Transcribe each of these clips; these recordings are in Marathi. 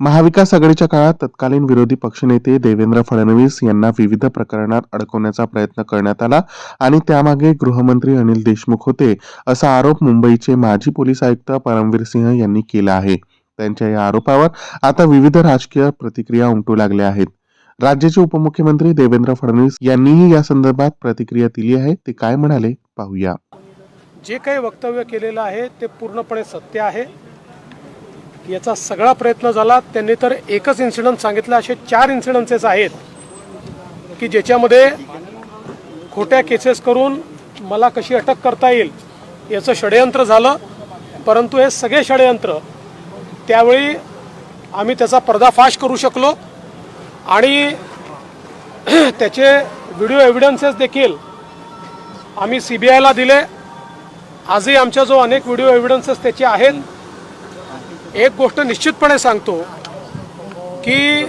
महाविकास आघाडीच्या काळात तत्कालीन विरोधी पक्षनेते देवेंद्र फडणवीस यांना विविध प्रकरणात अडकवण्याचा प्रयत्न करण्यात आला आणि त्यामागे गृहमंत्री अनिल देशमुख होते असा आरोप मुंबईचे माजी पोलीस आयुक्त परमवीर सिंह यांनी केला आहे. त्यांच्या या आरोपावर आता विविध राजकीय प्रतिक्रिया उमटू लागल्या आहेत. राज्याचे उपमुख्यमंत्री देवेंद्र फडणवीस यांनीही या संदर्भात प्रतिक्रिया दिली आहे. ते काय म्हणाले पाहूया. जे काही वक्तव्य केलेलं आहे ते पूर्णपणे सत्य आहे. याचा सगळा प्रयत्न झाला. त्यांनी तर एकच इन्सिडंट सांगितलं. असे चार इन्सिडन्सेस आहेत की ज्याच्यामध्ये खोट्या केसेस करून मला कशी अटक करता येईल याचं षडयंत्र झालं. परंतु हे सगळे षडयंत्र त्यावेळी आम्ही त्याचा पर्दाफाश करू शकलो आणि त्याचे व्हिडिओ एव्हिडन्सेस देखील आम्ही सी बी आयला दिले. आजही आमच्या जो अनेक व्हिडिओ एव्हिडन्सेस त्याचे आहेत एक गोष्ट निश्चितपणे सांगतो की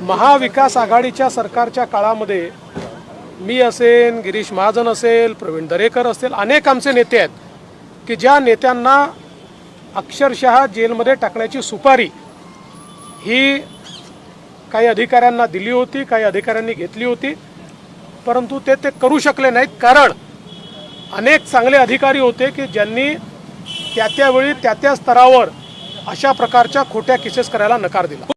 महाविकास आघाडीच्या सरकारच्या काळामध्ये मी असेल गिरीश महाजन असेल प्रवीण दरेकर असेल अनेक आमचे नेते आहेत की ज्या नेत्यांना अक्षरशः जेलमध्ये टाकण्याची सुपारी ही काही अधिकाऱ्यांना दिली होती काही अधिकाऱ्यांनी घेतली होती परंतु ते ते करू शकले नाहीत कारण अनेक चांगले अधिकारी होते की ज्यांनी त्या त्यावेळी त्या त्या स्तरावर अशा प्रकारच्या खोट्या केसेस करायला नकार दिला.